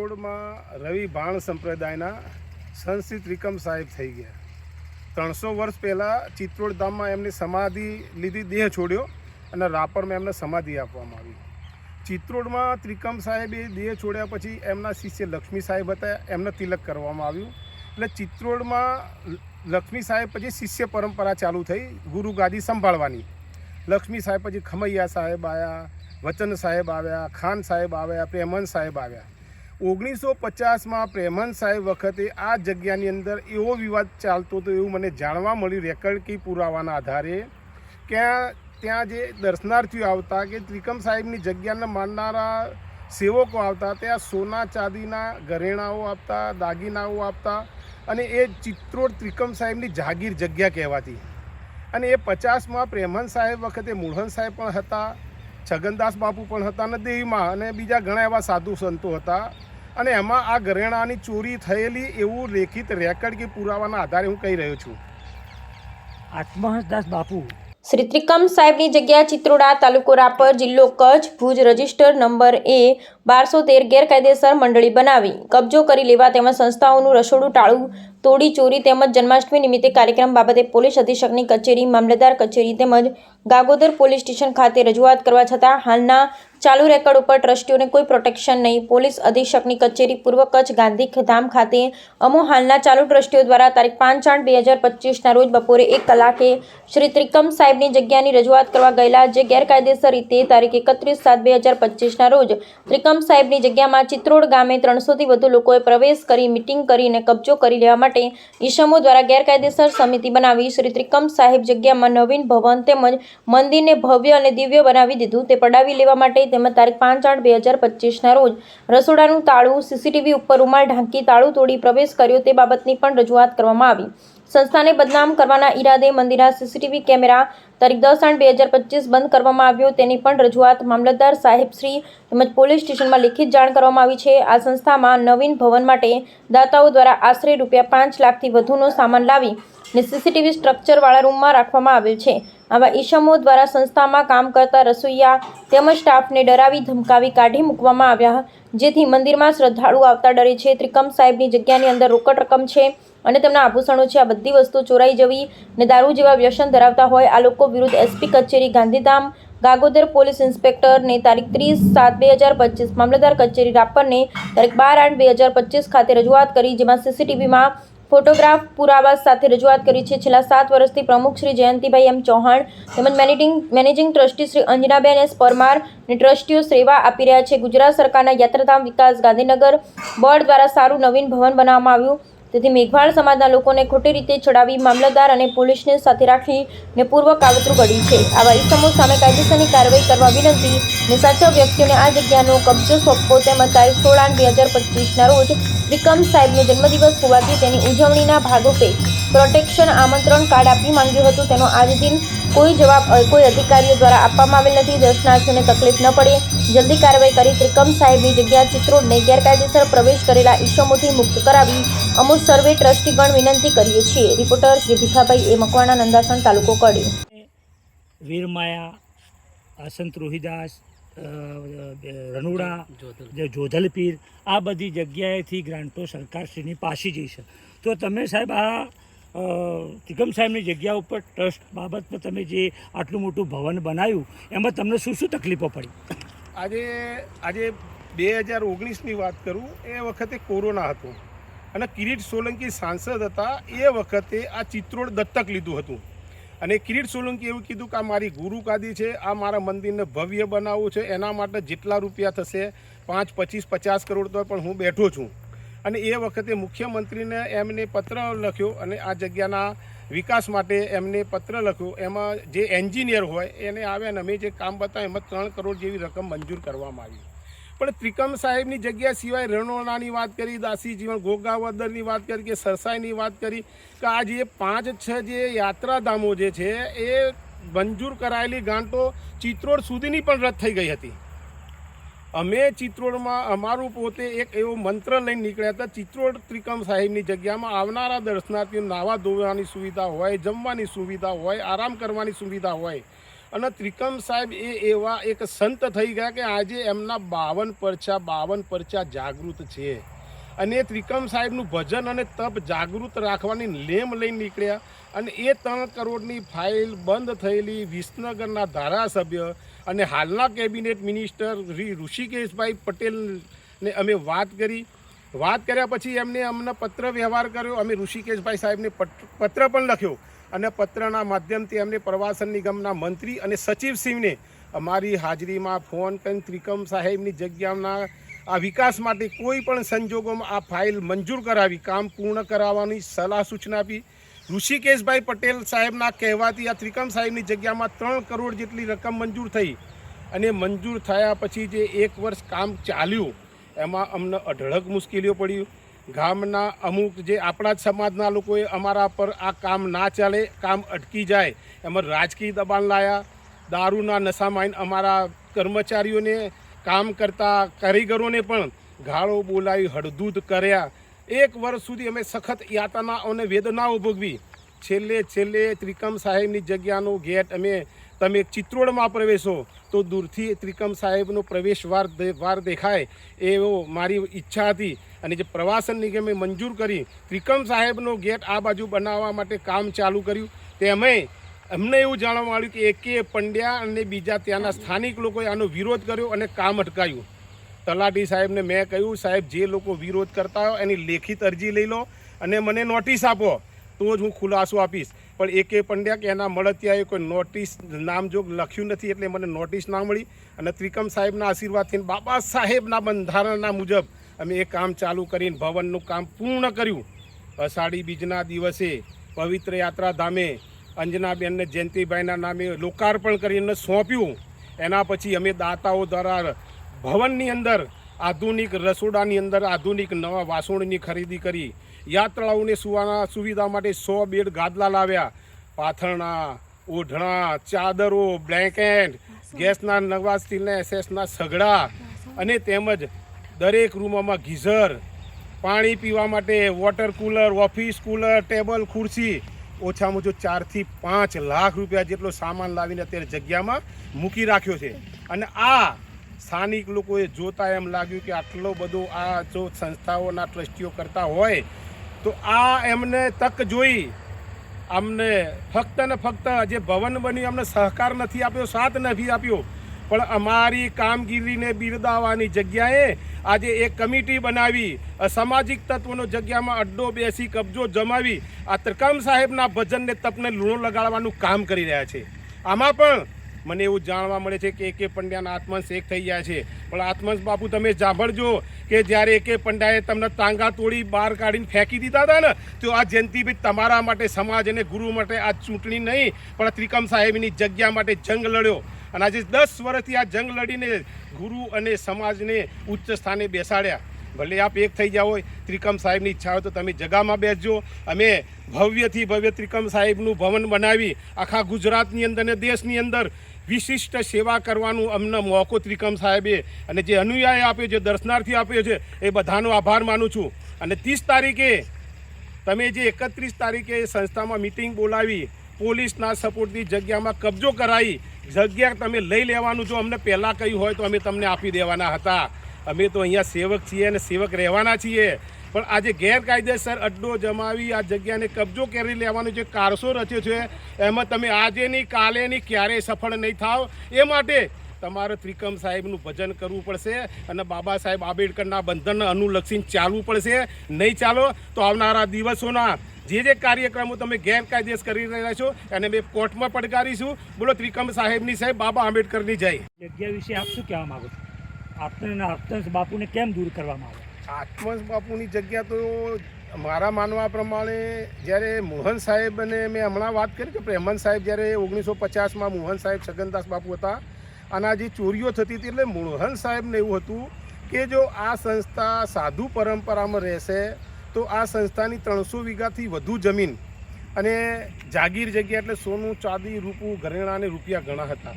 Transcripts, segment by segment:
ચિત્રોડમાં રવિ ભાણ સંપ્રદાયના સંત શ્રી ત્રિકમ સાહેબ થઈ ગયા. ત્રણસો વર્ષ પહેલાં ચિત્રોડ ધામમાં એમની સમાધિ લીધી, દેહ છોડ્યો અને રાપરમાં એમને સમાધિ આપવામાં આવી. ચિત્રોડમાં ત્રિકમ સાહેબે દેહ છોડ્યા પછી એમના શિષ્ય લક્ષ્મી સાહેબ હતા, એમને તિલક કરવામાં આવ્યું. એટલે ચિત્રોડમાં લક્ષ્મી સાહેબ પછી શિષ્ય પરંપરા ચાલુ થઈ, ગુરુ ગાદી સંભાળવાની. લક્ષ્મી સાહેબ પછી ખમૈયા સાહેબ આવ્યા, વચન સાહેબ આવ્યા, ખાન સાહેબ આવ્યા, પ્રેમન સાહેબ આવ્યા. ઓગણીસો પચાસમાં પ્રેમન સાહેબ વખતે આ જગ્યાની અંદર એવો વિવાદ ચાલતો હતો એવું મને જાણવા મળ્યું રેકર્ડ કી પુરાવાના આધારે. કે ત્યાં જે દર્શનાર્થીઓ આવતા કે ત્રિકમ સાહેબની જગ્યાને માનનારા સેવકો આવતા, ત્યાં સોના ચાંદીના ઘરેણાઓ આપતા, દાગીનાઓ આપતા અને એ ચિત્રોડ ત્રિકમ સાહેબની જાગીર જગ્યા કહેવાતી. અને એ પચાસમાં પ્રેમન સાહેબ વખતે મુળહન સાહેબ પણ હતા, છગનદાસ બાપુ પણ હતા અને દેવીમાં અને બીજા ઘણા એવા સાધુ સંતો હતા. અને એમાં આ ઘરેણાની ચોરી થયેલી એવું લેખિત રેકર્ડ કે પુરાવાના આધારે હું કહી રહ્યો છું. આત્મહસદાસ બાપુ. શ્રી ત્રિકમ સાહેબની જગ્યા ચિત્રોડા તાલુકો રાપર જિલ્લો Kutch Bhuj register number A બારસો તેર ગેરકાયદેસર મંડળી બનાવી. કબજો કરી લેવા તેમજ સંસ્થાઓનું રસોડું ટાળું તોડી ચોરી તેમજ જન્માષ્ટમી નિમિત્તે કાર્યક્રમ બાબતે પોલીસ અધિક્ષકની કચેરી મામલતદાર કચેરી તેમજ ગાગોદર પોલીસ સ્ટેશન ખાતે રજૂઆત કરવા છતાં હાલના ચાલુ રેકર્ડ ઉપર ટ્રસ્ટીઓને કોઈ પ્રોટેક્શન નહીં. પોલીસ અધિક્ષકની કચેરી પૂર્વ કચ્છ ગાંધી ખાતે અમો હાલના ચાલુ ટ્રસ્ટીઓ દ્વારા તારીખ પાંચ આઠ બે હજાર પચીસના રોજ બપોરે એક કલાકે શ્રી ત્રિકમ સાહેબની જગ્યાની રજૂઆત કરવા ગયેલા જે ગેરકાયદેસર રીતે તારીખ એકત્રીસ સાત બે હજાર પચીસના રોજ ત્રિકમ સાહેબની જગ્યામાં ચિત્રોડ ગામે ત્રણસોથી વધુ લોકોએ પ્રવેશ કરી, મિટિંગ કરીને કબજો કરી લેવા માટે ઈસમો દ્વારા ગેરકાયદેસર સમિતિ બનાવી શ્રી ત્રિકમ સાહેબ જગ્યામાં નવીન ભવન તેમજ મંદિરને ભવ્ય અને દિવ્ય બનાવી દીધું. તે પડાવી લેવા માટે તેમજ તારીખ પાંચ આઠ બે હજાર પચીસના રોજ રસોડાનું તાળું સીસીટીવી ઉપર રૂમાલ ઢાંકી તાળું તોડી પ્રવેશ કર્યો તે બાબતની પણ રજૂઆત કરવામાં આવી. સંસ્થાને બદનામ કરવાના ઈરાદે મંદિરના સીસીટીવી કેમેરા તારીખ દસ આઠ બે હજાર પચીસ બંધ કરવામાં આવ્યો તેની પણ રજૂઆત મામલતદાર સાહેબશ્રી તેમજ પોલીસ સ્ટેશનમાં લિખિત જાણ કરવામાં આવી છે. આ સંસ્થામાં નવીન ભવન માટે દાતાઓ દ્વારા આશરે રૂપિયા પાંચ લાખથી વધુનો સામાન લાવી ને સીસીટીવી સ્ટ્રક્ચરવાળા રૂમમાં રાખવામાં આવેલ છે. આવા ઈસમો દ્વારા સંસ્થામાં કામ કરતા રસોઈયા તેમજ સ્ટાફને ડરાવી ધમકાવી કાઢી મૂકવામાં આવ્યા જેથી મંદિરમાં શ્રદ્ધાળુ આવતા ડરે છે. ત્રિકમ સાહેબની જગ્યાની અંદર રોકડ રકમ છે અને તેમના આભૂષણો છે. આ બધી વસ્તુ ચોરાઈ જવી ને દારૂ જેવા વ્યસન ધરાવતા હોય આ લોકો વિરુદ્ધ એસપી કચેરી ગાંધીધામ ગાગોદર પોલીસ ઇન્સ્પેક્ટરને તારીખ ત્રીસ સાત બે હજાર પચીસ મામલતદાર કચેરી રાપરને તારીખ બાર આઠ બે હજાર પચીસ ખાતે રજૂઆત કરી, જેમાં સીસીટીવીમાં ફોટોગ્રાફ પુરાવા સાથે રજૂઆત કરી છે. છેલ્લા સાત વર્ષથી પ્રમુખ શ્રી જયંતિભાઈ એમ ચૌહાણ તેમજ managing managing trustee Shri Anjanaben S Parmar અને ટ્રસ્ટીઓ સેવા આપી રહ્યા છે. ગુજરાત સરકારના યાત્રાધામ વિકાસ ગાંધીનગર બોર્ડ દ્વારા સારું નવીન ભવન બનાવવામાં આવ્યું. તેથી મેઘવાળ સમાજના લોકોને ખોટી રીતે ચડાવી મામલતદાર અને પોલીસને સાથે રાખીને પૂર્વ કાવતરું ઘડી છે. આવા ઇસમો સામે કાયદેસરની કાર્યવાહી કરવા વિનંતી ને સાચા વ્યક્તિઓને આ જગ્યાનો કબજો સોંપવો તેમજ તારીખ સોળ આઠ બે હજાર પચીસના રોજ વિક્રમ સાહેબનો જન્મદિવસ હોવાથી તેની ઉજવણીના ભાગરૂપે પ્રોટેક્શન આમંત્રણ કાર્ડ આપી માંગ્યું હતું. તેનો આજ દિન કોઈ જવાબ કોઈ અધિકારીઓ દ્વારા આપવામાં આવેલ નથી. દર્શનાર્થીઓને તકલીફ ન પડે. જલ્દી કાર્યવાહી કરી ત્રિકમ સાહેબની જગ્યા ચિત્રોડને ગેરકાયદેસર પ્રવેશ કરેલા ઈસમોથી મુક્ત કરાવી અમુક સર્વે ટ્રસ્ટીગણ વિનંતી કરીએ છીએ. રિપોર્ટર શ્રી ભીખાભાઈ એ મકવાણા નંદાસણ તાલુકો કડી. વીરમાયા અ, સંત રોહિદાસ રનુડા જોધલપીર આ બધી જગ્યાએથી ગ્રાન્ટો સરકારશ્રીની પાસી જઈ છે. તો તમે સાહેબ આ ત્રિકમ સાહેબની જગ્યા ઉપર ટ્રસ્ટ બાબતમાં તમે જે આટલું મોટું ભવન બનાવ્યું, એમાં તમને શું શું તકલીફો પડી? આજે આજે બે હજાર ઓગણીસની વાત કરું, એ વખતે કોરોના હતો. અને કિરીટ સોલંકી સાંસદ હતા, એ વખતે આ ચિત્રોડ દત્તક લીધું હતું. અને કિરીટ સોલંકી એવું કીધું કે આ મારી ગુરુ કાદી છે, આ મારા મંદિરને ભવ્ય બનાવવું છે, એના માટે જેટલા રૂપિયા થશે, પાંચ, પચીસ, પચાસ કરોડ તો પણ હું બેઠો છું. અને એ વખતે મુખ્યમંત્રીને એમને પત્ર લખ્યો અને આ જગ્યાના વિકાસ માટે એમને પત્ર લખ્યો. એમાં જે એન્જિનિયર હોય એને આવ્યા અને અમે જે કામ બતાવ્યું, એમાં ત્રણ કરોડ જેવી રકમ મંજૂર કરવામાં આવી. પણ ત્રિકમ સાહેબની જગ્યા સિવાય રણોલાની વાત કરી દાસી જીવન ગોગાવદરની વાત કરી કે સરસાઈની વાત કરી, કે આ જે પાંચ, છ જે યાત્રાધામો જે છે, એ મંજૂર કરાયેલી ગાંઠો ચિત્રોડ સુધીની પણ રદ થઈ ગઈ હતી. અમે ચિત્રોડમાં અમારું પોતે એક એવો મંત્ર લઈને નીકળ્યા હતા ચિત્રોડ ત્રિકમ સાહેબની જગ્યામાં આવનારા દર્શનાર્થીઓ નાવા ધોવાની સુવિધા હોય, જમવાની સુવિધા હોય, આરામ કરવાની સુવિધા હોય. અને ત્રિકમ સાહેબ એ એવા એક સંત થઈ ગયા કે આજે એમના બાવન પરચા બાવન પરચા જાગૃત છે. અને એ ત્રિકમ સાહેબનું ભજન અને તપ જાગૃત રાખવાની લેમ લઈને નીકળ્યા અને એ ત્રણ કરોડની ફાઇલ બંધ થયેલી વિસનગરના ધારાસભ્ય અને હાલના કેબિનેટ મિનિસ્ટર શ્રી ઋષિકેશભાઈ પટેલને અમે વાત કરી. વાત કર્યા પછી એમને અમને પત્ર વ્યવહાર કર્યો. અમે ઋષિકેશભાઈ સાહેબને પત્ર પણ લખ્યો અને પત્રના માધ્યમથી અમને પ્રવાસન નિગમના મંત્રી અને સચિવશ્રીને અમારી હાજરીમાં ફોન કરીને ત્રિકમ સાહેબની જગ્યાના આ વિકાસ માટે કોઈ પણ સંજોગોમાં આ ફાઇલ મંજૂર કરાવી, કામ પૂર્ણ કરાવવાની સલાહ સૂચના આપી. ઋષિકેશભાઈ પટેલ સાહેબના કહેવાથી આ ત્રિકમ સાહેબની જગ્યામાં ત્રણ કરોડ જેટલી રકમ મંજૂર થઈ અને મંજૂર થયા પછી જે એક વર્ષ કામ ચાલ્યું, એમાં અમને અઢળક મુશ્કેલીઓ પડી. ગામના અમુક જે આપણા જ સમાજના લોકોએ અમારા પર આ કામ ના ચાલે, કામ અટકી જાય, એમાં રાજકીય દબાણ લાયા. દારૂના નશામાં અમારા કર્મચારીઓને કામ કરતા કારીગરોને પણ ગાળો બોલાવી હળદૂત કર્યા. એક વર્ષ સુધી અમે સખત યાતના અને વેદનાઓ ભોગવી. છેલ્લે છેલ્લે ત્રિકમ સાહેબની જગ્યાનો ગેટ અમે, તમે ચિત્રોડમાં પ્રવેશો તો દૂરથી ત્રિકમ સાહેબનો પ્રવેશ વાર વાર દેખાય એવો મારી ઈચ્છા હતી. અને જે પ્રવાસન નિગમે મંજૂર કરી ત્રિકમ સાહેબનો ગેટ આ બાજુ બનાવવા માટે કામ ચાલુ કર્યું. તેમે અમને એવું જાણવા મળ્યું કે એકે પંડ્યા અને બીજા ત્યાંના સ્થાનિક લોકોએ આનો વિરોધ કર્યો અને કામ અટકાયું. તલાટી સાહેબને મેં કહ્યું, સાહેબ, જે લોકો વિરોધ કરતા હોય એની લેખિત અરજી લઈ લો અને મને નોટિસ આપો, તો જ હું ખુલાસો આપીશ. પણ એકે પંડ્યા કે એના મળતિયાએ કોઈ નોટિસ નામજોગ લખ્યું નથી એટલે મને નોટિસ ના મળી અને ત્રિકમ સાહેબના આશીર્વાદથી બાબા સાહેબના બંધારણના મુજબ અમે એ કામ ચાલુ કરીને ભવનનું કામ પૂર્ણ કર્યું. અષાઢી બીજના દિવસે પવિત્ર યાત્રા ધામે અંજનાબેનને જયંતિભાઈના નામે લોકાર્પણ કરીને સોંપ્યું. એના પછી અમે દાતાઓ દ્વારા ભવનની અંદર આધુનિક રસોડાની અંદર આધુનિક નવા વાસણની ખરીદી કરી. યાત્રાળુઓને સુવાના સુવિધા માટે સો બેડ ગાદલા લાવ્યા. પાથરણા, ઓઢણા, ચાદરો, બ્લેન્કેટ, ગેસના નવા સ્ટીલના એસેસના સગડા અને તેમજ દરેક રૂમોમાં ગીઝર, પાણી પીવા માટે water cooler, office cooler, table, ખુરશી ઓછામાં ઓછો ચારથી પાંચ લાખ રૂપિયા જેટલો સામાન લાવીને અત્યારે જગ્યામાં મૂકી રાખ્યો છે. અને આ સ્થાનિક લોકોએ જોતા એમ લાગ્યું કે આટલો બધો આ જો સંસ્થાઓના ટ્રસ્ટીઓ કરતા હોય, તો આ એમને તક જોઈ અમને ફક્ત ને ફક્ત જે ભવન બન્યું, અમને સહકાર નથી આપ્યો, સાથ નથી આપ્યો. પણ અમારી કામગીરીને બિરદાવવાની જગ્યાએ આજે એક કમિટી બનાવી સામાજિક તત્વોનો જગ્યામાં અડ્ડો બેસી, કબજો જમાવી, આ ત્રિકમ સાહેબના ભજનને તપને લૂણો લગાડવાનું કામ કરી રહ્યા છે. આમાં પણ મને એવું જાણવા મળે છે કે એકે પંડ્યાના આત્મંશ એક થઈ ગયા છે. પણ આત્મંશ બાપુ તમે સાંભળજો કે જ્યારે એકે પંડ્યાએ તમને તાંગા તોડી બહાર કાઢીને ફેંકી દીધા હતા ને, તો આ જયંતિભાઈ તમારા માટે, સમાજ અને ગુરુ માટે આ ચૂંટણી નહીં, પણ ત્રિકમ સાહેબની જગ્યા માટે જંગ લડ્યો. અને આજે દસ વર્ષથી આ જંગ લડીને ગુરુ અને સમાજને ઉચ્ચ સ્થાને બેસાડ્યા. ભલે આપ એક થઈ જાઓ ત્રિકમ સાહેબની ઈચ્છા હોય તો તમે જગામાં બેસજો. અમે ભવ્યથી ભવ્ય ત્રિકમ સાહેબનું ભવન બનાવી આખા ગુજરાતની અંદર અને દેશની અંદર વિશિષ્ટ સેવા કરવાનું અમને મોકો ત્રિકમ સાહેબે અને જે અનુયાય આપ્યો છે દર્શનાર્થી આપ્યો છે, એ બધાનો આભાર માનું છું. અને ત્રીસ તારીખે તમે જે એકત્રીસ તારીખે સંસ્થામાં મિટિંગ બોલાવી પોલીસના સપોર્ટથી જગ્યામાં કબજો કરાવી જગ્યા તમે લઈ લેવાનું જો અમને પહેલાં કહ્યું હોય તો અમે તમને આપી દેવાના હતા. અમે તો અહીંયા સેવક છીએ અને સેવક રહેવાના છીએ. પણ આજે ગેરકાયદેસર અડ્ડો જમાવી, આ જગ્યાને કબજો કરી લેવાનો જે કારસો રચ્યો છે, એમાં તમે આજે નહીં, કાલે નહીં, ક્યારેય સફળ નહીં થાવ. એ માટે તમારે ત્રિકમ સાહેબનું ભજન કરવું પડશે અને બાબા સાહેબ આંબેડકરના બંધનને અનુલક્ષીને ચાલવું પડશે. નહીં ચાલો તો આવનારા દિવસોના જે જે કાર્યક્રમો તમે ગેરકાયદેસ કરી રહ્યા છો એને મેં કોર્ટમાં પડકારીશું બોલો ત્રિકમ સાહેબની સાહેબ બાબા આંબેડકરની જય. જગ્યા વિશે આપ શું કહેવા માગો છો? આપને આત્મસ બાપુને કેમ દૂર કરવામાં આવે? આત્મસ બાપુની જગ્યા તો મારા માનવા પ્રમાણે જ્યારે મોહન સાહેબ અને મેં હમણાં વાત કરી કે પ્રેમન સાહેબ જ્યારે ઓગણીસો પચાસમાં મોહન સાહેબ છગનદાસ બાપુ હતા અને આ જે ચોરીઓ થતી હતી એટલે મોહન સાહેબને એવું હતું કે જો આ સંસ્થા સાધુ પરંપરામાં રહેશે તો આ સંસ્થાની ત્રણસો વીઘાથી વધુ જમીન અને જાગીર જગ્યા એટલે સોનું, ચાંદી, રૂપું, ઘરેણાં અને રૂપિયા ઘણા હતા.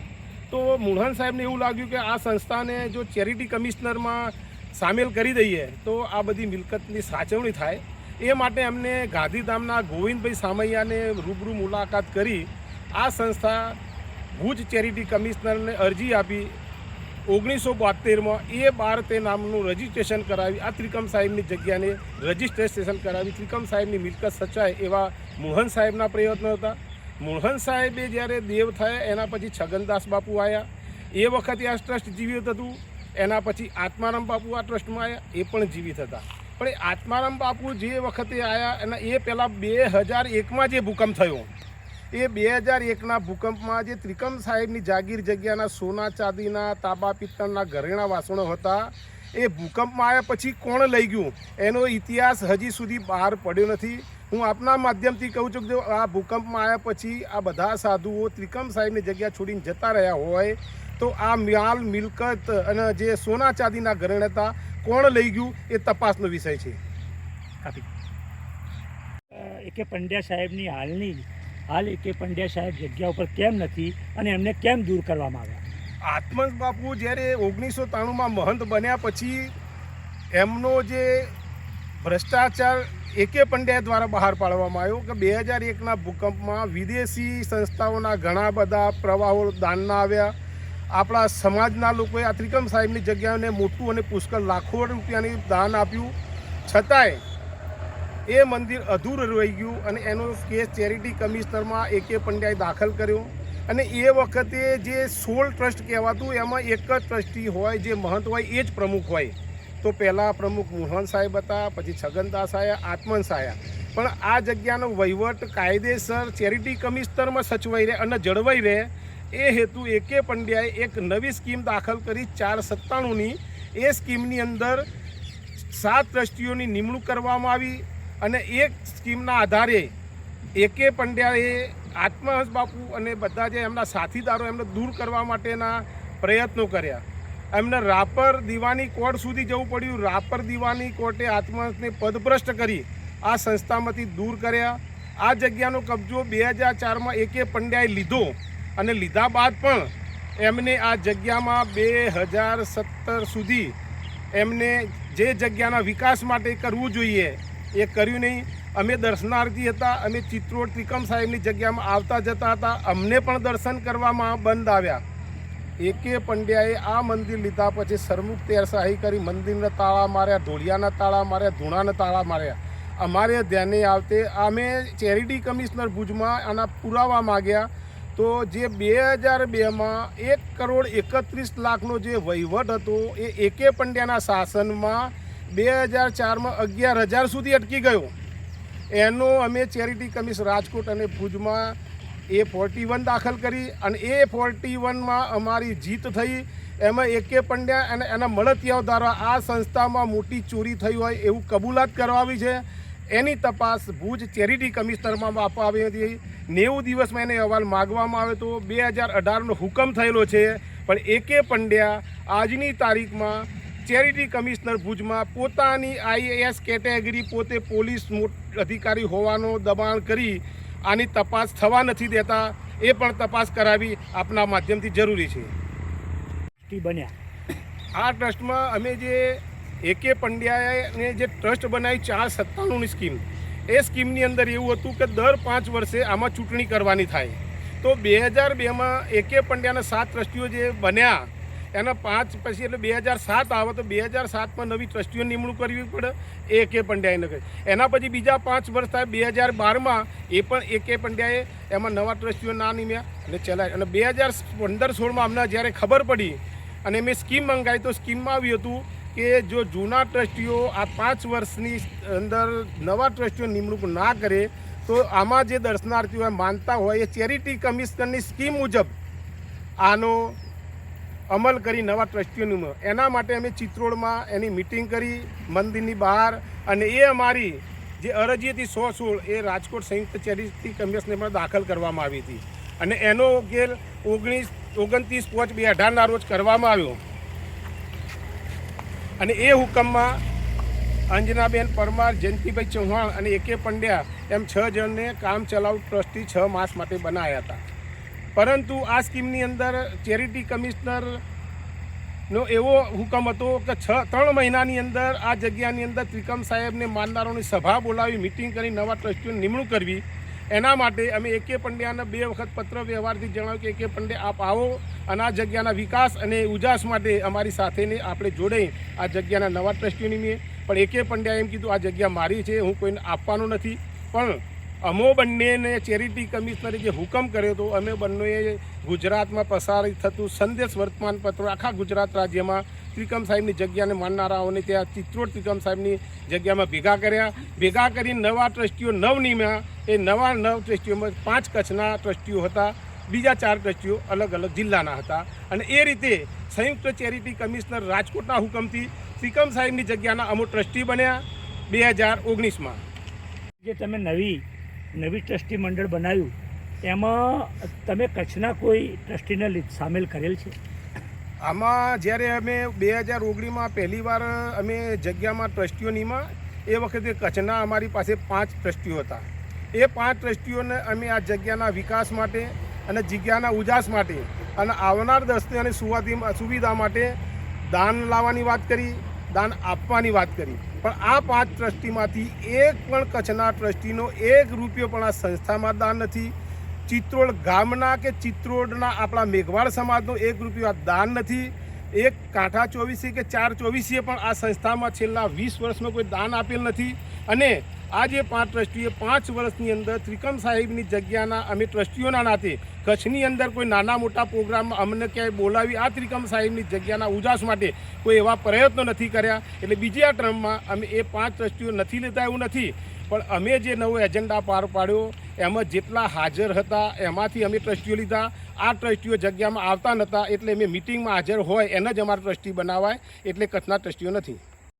તો મોહન સાહેબને એવું લાગ્યું કે આ સંસ્થાને જો ચેરિટી કમિશનરમાં સામેલ કરી દઈએ, તો આ બધી મિલકતની સાચવણી થાય. એ માટે એમને ગાંધીધામના ગોવિંદભાઈ સામૈયાને રૂબરૂ મુલાકાત કરી આ સંસ્થા ભુજ ચેરિટી કમિશનરને અરજી આપી ઓગણીસો બોતેરમાં એ બાર તે નામનું રજિસ્ટ્રેશન કરાવી, આ ત્રિકમ સાહેબની જગ્યાને રજિસ્ટ્રેશન કરાવી. ત્રિકમ સાહેબની મિલકત સચાય એવા મોહન સાહેબના પ્રયત્નો હતા. મોહન સાહેબે જ્યારે દેવ થયા, એના પછી છગનદાસ બાપુ આવ્યા એ વખતે આ ટ્રસ્ટ જીવિત હતું. એના પછી આત્મારામ બાપુ આ ટ્રસ્ટમાં આવ્યા એ પણ જીવિત હતા. પણ એ આત્મારામ બાપુ જે વખતે આવ્યા એના એ પહેલાં બે હજાર એકમાં જે ભૂકંપ થયો એ બે હજાર એકના ભૂકંપમાં જે ત્રિકમ સાહેબની જાગીર જગ્યાના સોના ચાંદીના તાંબા પિત્તળના ઘરેણા વાસણો હતા. એ ભૂકંપમાં આવ્યા પછી કોણ લઈ ગયું? એનો ઇતિહાસ હજી સુધી બહાર પડ્યો નથી. હું આપના માધ્યમથી કહું છું કે આ ભૂકંપમાં આવ્યા પછી આ બધા સાધુઓ ત્રિકમ સાહેબની જગ્યા છોડીને જતા રહ્યા હોય, તો આ માલ મિલકત અને જે સોના ચાંદીના ઘરેણા હતા, કોણ લઈ ગયું? એ તપાસનો વિષય છે. એકે પંડ્યા સાહેબની હાલની હાલ એકે પંડ્યા સાહેબ જગ્યા ઉપર કેમ નથી અને એમને કેમ દૂર કરવામાં આવ્યા? આત્મન બાપુ જ્યારે ઓગણીસો ત્રાણુંમાં મહંત બન્યા પછી એમનો જે ભ્રષ્ટાચાર એકે પંડ્યા દ્વારા બહાર પાડવામાં આવ્યો કે બે હજાર એકના ભૂકંપમાં વિદેશી સંસ્થાઓના ઘણા બધા પ્રવાહો દાનના આવ્યા. આપણા સમાજના લોકોએ આ ત્રિકમ સાહેબની જગ્યાને મોટું અને પુષ્કળ લાખો રૂપિયાની દાન આપ્યું. છતાંય એ મંદિર અધૂરું રહી ગયું અને એનો કેસ ચેરિટી કમિશનરમાં એકે પંડ્યાએ દાખલ કર્યો. અને એ વખતે જે સોળ ટ્રસ્ટ કહેવાતું, એમાં એક જ ટ્રસ્ટી હોય, જે મહંત હોય, એ જ પ્રમુખ હોય. તો પહેલાં પ્રમુખ મોહન સાહેબ હતા, પછી છગનદાસ આયા આત્મન સાયા. પણ આ જગ્યાનો વહીવટ કાયદેસર ચેરિટી કમિશનરમાં સચવાઈ રહે અને જળવાઈ રહે. એ હેતુ એકે પંડ્યાએ એક નવી સ્કીમ દાખલ કરી, ચાર સત્તાણુંની. એ સ્કીમની અંદર સાત ટ્રસ્ટીઓની નિમણૂક કરવામાં આવી. અને એક સ્કીમના આધારે એકે પંડ્યાએ આત્મહંસ બાપુ અને બધા જે એમના સાથીદારો એમને દૂર કરવા માટેના પ્રયત્નો કર્યા. એમને રાપર દીવાની કોર્ટ સુધી જવું પડ્યું. રાપર દીવાની કોર્ટે આત્મહંસને પદભ્રષ્ટ કરી આ સંસ્થામાંથી દૂર કર્યા. આ જગ્યાનો કબજો બે હજાર ચારમાં એકે પંડ્યાએ લીધો અને લીધા બાદ પણ એમને આ જગ્યામાં બે હજાર સત્તર સુધી એમને જે જગ્યાના વિકાસ માટે કરવું જોઈએ એ કર્યું નહીં. અમે દર્શનાર્થી હતા, અમે ચિત્રોડ ત્રિકમ સાહેબની જગ્યામાં આવતા જતા હતા. અમને પણ દર્શન કરવામાં બંધ આવ્યા. એકે પંડ્યાએ આ મંદિર લીધા પછી સરમુખ તેરશાહી કરી મંદિરના તાળા માર્યા, ઢોળિયાના તાળા માર્યા, ધૂણાના તાળા માર્યા. અમારે ધ્યાને આવતે અમે ચેરિટી કમિશનર ભુજમાં આના પુરાવા માગ્યા. તો જે બે હજાર બેમાં એક કરોડ એકત્રીસ લાખનો જે વહીવટ હતો, એ એકે પંડ્યાના શાસનમાં બે હજાર ચારમાં અગિયાર હજાર સુધી અટકી ગયો. એનો અમે ચેરિટી કમિશન રાજકોટ અને ભુજમાં એ ફોર્ટી વન દાખલ કરી અને એ ફોર્ટી વનમાં અમારી જીત થઈ. એમાં એકે પંડ્યા અને એના મળતિયાઓ દ્વારા આ સંસ્થામાં મોટી ચોરી થઈ હોય એવું કબૂલાત કરવાવી છે. એની તપાસ ભુજ ચેરિટી કમિશનરમાં આપવા આવી હતી. નેવું દિવસમાં એને અહેવાલ માગવામાં આવ્યો તો બે હજાર અઢારનો હુકમ થયેલો છે. પણ એકે પંડ્યા આજની તારીખમાં ચેરિટી કમિશનર ભુજમાં પોતાની આઈએએસ કેટેગરી પોતે પોલીસ મોટ- અધિકારી હોવાનો દબાણ કરી આની તપાસ થવા નથી દેતા એ પણ તપાસ કરાવી આપના માધ્યમથી જરૂરી છે. બન્યા. આ ટ્રસ્ટમાં અમે જે એકે પંડ્યાને જે ટ્રસ્ટ બનાવી ચાર સત્તાણુંની સ્કીમ એ સ્કીમની અંદર એવું હતું કે દર પાંચ વર્ષે આમાં ચૂંટણી કરવાની થાય. તો બે હજાર બેમાં એકે પંડ્યાના સાત ટ્રસ્ટીઓ જે બન્યા એના પાંચ પછી એટલે બે હજાર સાત આવે તો બે હજાર સાતમાં નવી ટ્રસ્ટીઓ નિમણૂક કરવી પડે, એ એકે પંડ્યાએ કરી એના પછી બીજા પાંચ વર્ષ થાય બે હજાર બારમાં, એ પણ એકે પંડ્યાએ એમાં નવા ટ્રસ્ટીઓ ના નિમ્યા અને ચલાય. અને બે હજાર પંદર સોળમાં અમને જ્યારે ખબર પડી અને મેં સ્કીમ મંગાવી તો સ્કીમમાં આવ્યું હતું કે જો જૂના ટ્રસ્ટીઓ આ પાંચ વર્ષની અંદર નવા ટ્રસ્ટીઓ નિમણૂક ના કરે, તો આમાં જે દર્શનાર્થીઓ માનતા હોય એ ચેરિટી કમિશનરની સ્કીમ મુજબ આનો અમલ કરી નવા ટ્રસ્ટીઓનું એના માટે અમે ચિત્રોડમાં એની મિટિંગ કરી, મંદિરની બહાર, અને એ અમારી જે અરજી હતી સો સોળ, એ રાજકોટ સંયુક્ત ચેરિટી કમિશનમાં દાખલ કરવામાં આવી હતી. અને એનો ઉકેલ ઓગણીસ, ઓગણત્રીસ પાંચ બે અઢારના રોજ કરવામાં આવ્યો. અને એ હુકમમાં અંજનાબેન પરમાર, જયંતિભાઈ ચૌહાણ અને એકે પંડ્યા એમ છ જણને કામ ચલાવ ટ્રસ્ટી છ માસ માટે બનાવ્યા હતા. પરંતુ આ સ્કીમની અંદર ચેરિટી કમિશનરનો એવો હુકમ હતો કે છ, ત્રણ મહિનાની અંદર આ જગ્યાની અંદર ત્રિકમ સાહેબને માનદારોની સભા બોલાવી મિટિંગ કરી, નવા ટ્રસ્ટીઓની નિમણૂક કરવી. એના માટે અમે એકે પંડ્યાને બે વખત પત્ર વ્યવહારથી જણાવ્યું કે એકે પંડ્યા, આપ આવો અને આ જગ્યાના વિકાસ અને ઉજાસ માટે અમારી સાથેને આપણે જોડે આ જગ્યાના નવા ટ્રસ્ટીઓની મેં પણ એકે પંડ્યા એમ કીધું, આ જગ્યા મારી છે, હું કોઈને આપવાનો નથી. પણ અમો બંનેને ચેરિટી કમિશનરે જે હુકમ કર્યો હતો, અમે બંનેએ ગુજરાતમાં પસાર થતું સંદેશ વર્તમાનપત્રો આખા ગુજરાત રાજ્યમાં ત્રિકમ સાહેબની જગ્યાને માનનારાઓને ત્યાં ચિત્રોડ ત્રિકમ સાહેબની જગ્યામાં ભેગા કર્યા. ભેગા કરી નવા ટ્રસ્ટીઓ નવ નિમ્યા એ નવા નવ ટ્રસ્ટીઓમાં પાંચ કચ્છના ટ્રસ્ટીઓ હતા, બીજા ચાર ટ્રસ્ટીઓ અલગ અલગ જિલ્લાના હતા. અને એ રીતે સંયુક્ત ચેરિટી કમિશનર રાજકોટના હુકમથી ત્રિકમ સાહેબની જગ્યાના અમુક ટ્રસ્ટી બન્યા બે હજાર ઓગણીસમાં. જે તમે નવી નવી ટ્રસ્ટી મંડળ બનાવ્યું. એમાં તમે કચ્છના કોઈ ટ્રસ્ટીને સામેલ કરેલ છે? આમાં જ્યારે અમે બે હજાર ઓગણીમાં પહેલીવાર અમે જગ્યામાં ટ્રસ્ટીઓનીમાં, એ વખતે કચ્છના અમારી પાસે પાંચ ટ્રસ્ટીઓ હતા. એ પાંચ ટ્રસ્ટીઓને અમે આ જગ્યાના વિકાસ માટે અને જગ્યાના ઉજાસ માટે અને આવનાર દસ્તે સુવાદી સુવિધા માટે દાન લાવવાની વાત કરી, દાન આપવાની વાત કરી. પણ આ પાંચ ટ્રસ્ટીમાંથી એક પણ કચ્છના ટ્રસ્ટીનો એક રૂપિયો પણ આ સંસ્થામાં દાન નથી. ચિત્રોડ ગામના કે ચિત્રોડના આપણા મેઘવાળ સમાજનો એક રૂપિયો આ દાન નથી. એક કાંઠા ચોવીસે કે ચાર ચોવીસીએ પણ આ સંસ્થામાં છેલ્લા વીસ વર્ષમાં કોઈ દાન આપેલ નથી. અને આ જે પાંચ ટ્રસ્ટીએ પાંચ વર્ષની અંદર ત્રિકમ સાહેબની જગ્યાના, અમે ટ્રસ્ટીઓના નાતે કચ્છની અંદર કોઈ નાના મોટા પ્રોગ્રામમાં અમને ક્યાંય બોલાવી આ ત્રિકમ સાહેબની જગ્યાના ઉજાસ માટે કોઈ એવા પ્રયત્નો નથી કર્યા. એટલે બીજી આ ટર્મમાં અમે એ પાંચ ટ્રસ્ટીઓ નથી લેતા એવું નથી. પણ અમે જે નવો એજન્ડા પાર પાડ્યો, એમાં જેટલા હાજર હતા, એમાંથી અમે ટ્રસ્ટીઓ લીધા. આ ટ્રસ્ટીઓ જગ્યામાં આવતા નહોતા એટલે મેં મિટિંગમાં હાજર હોય એને જ અમારા ટ્રસ્ટી બનાવાય એટલે કચ્છના ટ્રસ્ટીઓ નથી.